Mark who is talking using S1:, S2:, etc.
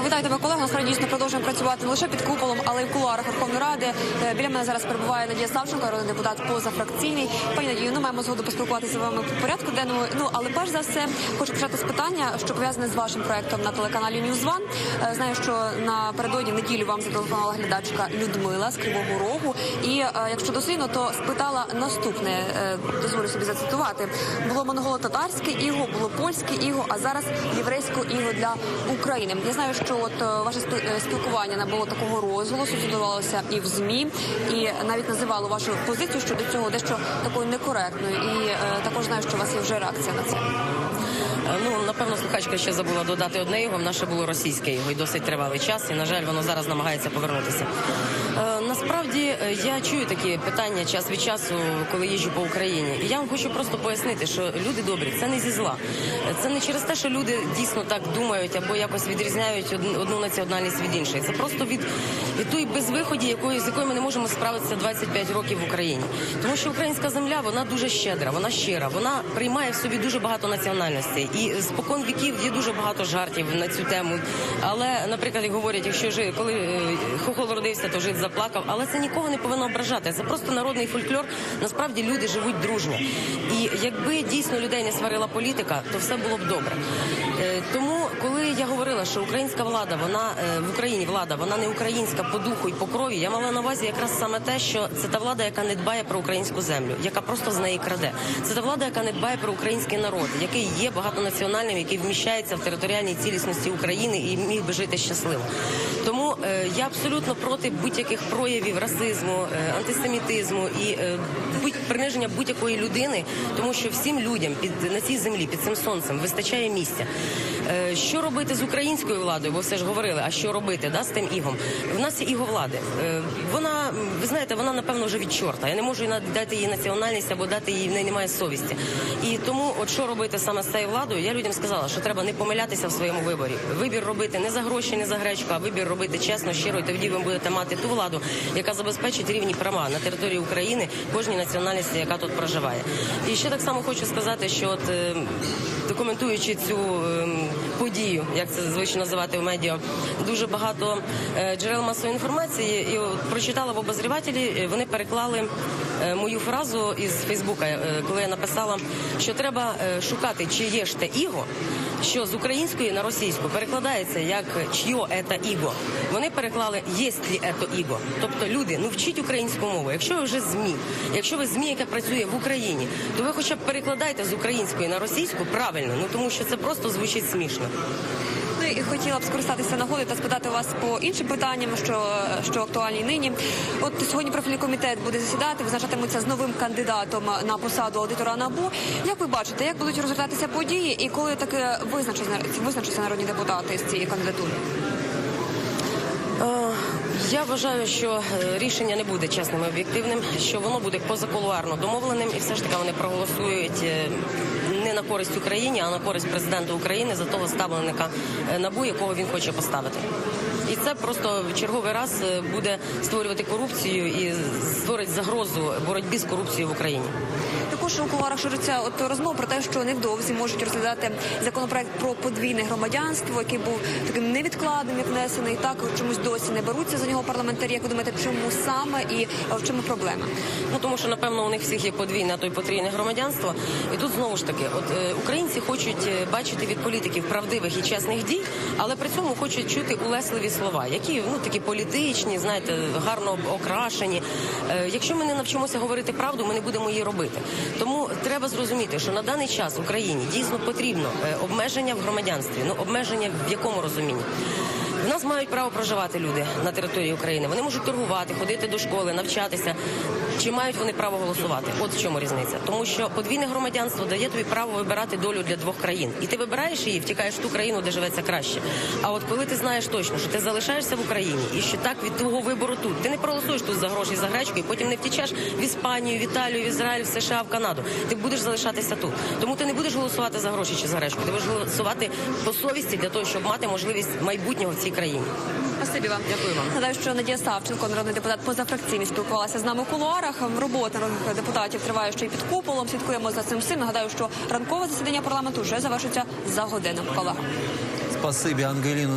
S1: вітаю тебе, колега. Насправді дійсно продовжуємо працювати не лише під куполом, але й в кулуарах Верховної Ради. Е, Біля мене зараз перебуває Надія Савченко, народний депутат позафракційний. Пані Надію, ну маємо згоду поспілкуватися з вами по порядку денному. Ну але перш за все хочу почати з питання, що пов'язане з вашим проектом на телеканалі Ньюзван. Е, Знаю, що напередодні неділю вам зателефонувала глядачка Людмила з Кривого Рогу. І е, якщо дослідно, то спитала наступне. Дозволю собі зацитувати. Було монголо-татарське іго, було польське іго, а зараз єврейське іго для України. Я знаю, що от е, ваше е, спілкування набуло такого розголосу, Судувалося і в змі, і навіть називало вашу позицію щодо цього дещо такою некоректною. І е, також знаю, що у вас є вже реакція на це.
S2: Е, Ну, напевно, слухачка ще забула додати одне його. В наше було російське його і досить тривалий час. І, на жаль, воно зараз намагається повернутися. Е, насправді е, я чую такі питання час від часу, коли їжджу по Україні. І я вам хочу просто пояснити, що люди добрі, це не зі зла. Це не через те, що люди дійсно так думають або якось відрізняють одну національність від іншої. Це просто від, від тої безвиході, якої з якою ми не можемо справитися 25 років в Україні. Тому що українська земля вона дуже щедра, вона щира, вона приймає в собі дуже багато національностей. І спокон віків є дуже багато жартів на цю тему. Але, наприклад, говорять, якщо жи, коли е, хохол родився, то жит заплакав. Але це нікого не повинно ображати. Це просто народний фольклор. Насправді люди живуть дружно. І якби дійсно людей не сварила політика, то все було б добре. Е, Тому, коли я говорила, що українська влада, вона е, в Україні влада, вона не українська по духу і по крові. Я мала на увазі якраз саме те, що це та влада, яка не дбає про українську землю, яка просто з неї краде. Це та влада, яка не дбає про український народ, який є багатонаціональним, який вміщається в територіальній цілісності України і міг би жити щасливо. Тому е, я абсолютно проти будь-яких проявів расизму, антисемітизму і приниження будь-якої людини, тому що всім людям під на цій землі, під цим сонцем, вистачає місця. Е, Що робити з українською владою? Бо все ж говорили, а що робити да, з тим ігом? В нас є іго влади. Е, Вона, ви знаєте, вона напевно вже від чорта. Я не можу дати їй національність або дати їй в неї немає совісті. І тому, от що робити саме з цією владою, я людям сказала, що треба не помилятися в своєму виборі. Вибір робити не за гроші, не за гречку, а вибір робити чесно, щиро, і тоді ви будете мати ту владу, яка забезпечить рівні права на території України кожній національності, яка тут проживає. І ще так само хочу сказати, що от е, документуючи цю подію, як це звично називати в медіа, дуже багато е, джерел масової інформації. І прочитала в обозрівателі, е, вони переклали мою фразу із Фейсбука, е, коли я написала, що треба е, шукати, чи є ж те іго, що з української на російську перекладається як чьо це іго. Вони переклали єсть лі ето іго. Тобто люди, ну вчіть українську мову. Якщо ви вже змі, якщо ви змі, яка працює в Україні, то ви хоча б перекладайте з української на російську правильно, ну тому що це просто звучить смішно.
S1: Ну і хотіла б скористатися нагодою та спитати вас по іншим питанням, що, що актуальні нині. От сьогодні профільний комітет буде засідати, визначатимуться з новим кандидатом на посаду аудитора НАБУ. Як ви бачите, як будуть розгортатися події і коли таки визначаться, визначаться народні депутати з цієї кандидатури?
S2: Е, Я вважаю, що е, рішення не буде чесним і об'єктивним, що воно буде позакулуарно домовленим, і все ж таки вони проголосують е, на користь Україні, а на користь президента України за того ставленика е, набу, якого він хоче поставити. І це просто в черговий раз е, буде створювати корупцію і створить загрозу боротьбі з корупцією в Україні.
S1: Також у кулуарах шириться от розмова про те, що невдовзі можуть розглядати законопроект про подвійне громадянство, який був таким невідкладним, як внесений. Так чомусь досі не беруться за нього парламентарі. Як ви думаєте, чому саме і в чому проблема?
S2: Ну тому що напевно у них всіх є подвійне, а то й потрійне громадянство. І тут знову ж таки, от українці хочуть е, бачити від політиків правдивих і чесних дій, але при цьому хочуть чути улесливі слова, які ну такі політичні, знаєте, гарно окрашені. Е, якщо ми не навчимося говорити правду, ми не будемо її робити. Тому треба зрозуміти, що на даний час Україні дійсно потрібно е, обмеження в громадянстві. Ну обмеження в якому розумінні? В нас мають право проживати люди на території України. Вони можуть торгувати, ходити до школи, навчатися. Чи мають вони право голосувати? От в чому різниця. Тому що подвійне громадянство дає тобі право вибирати долю для двох країн. І ти вибираєш її, втікаєш в ту країну, де живеться краще. А от коли ти знаєш точно, що ти залишаєшся в Україні і що так від твого вибору тут, ти не проголосуєш тут за гроші за гречку, і потім не втічеш в Іспанію, в Італію, в Ізраїль, в США, в Канаду. Ти будеш залишатися тут. Тому ти не будеш голосувати за гроші чи за гречку. Ти будеш голосувати по совісті для того, щоб мати можливість майбутнього в цій країні.
S1: Спасибі вам.
S2: Дякую вам.
S1: Нагадаю, що Надія Савченко, народний депутат позафракційний, спілкувалася з нами у кулуарах. Робота народних депутатів триває ще й під куполом. Слідкуємо за цим всім. Нагадаю, що ранкове засідання парламенту вже завершиться за годину. Колега.
S3: Спасибі, Ангеліно.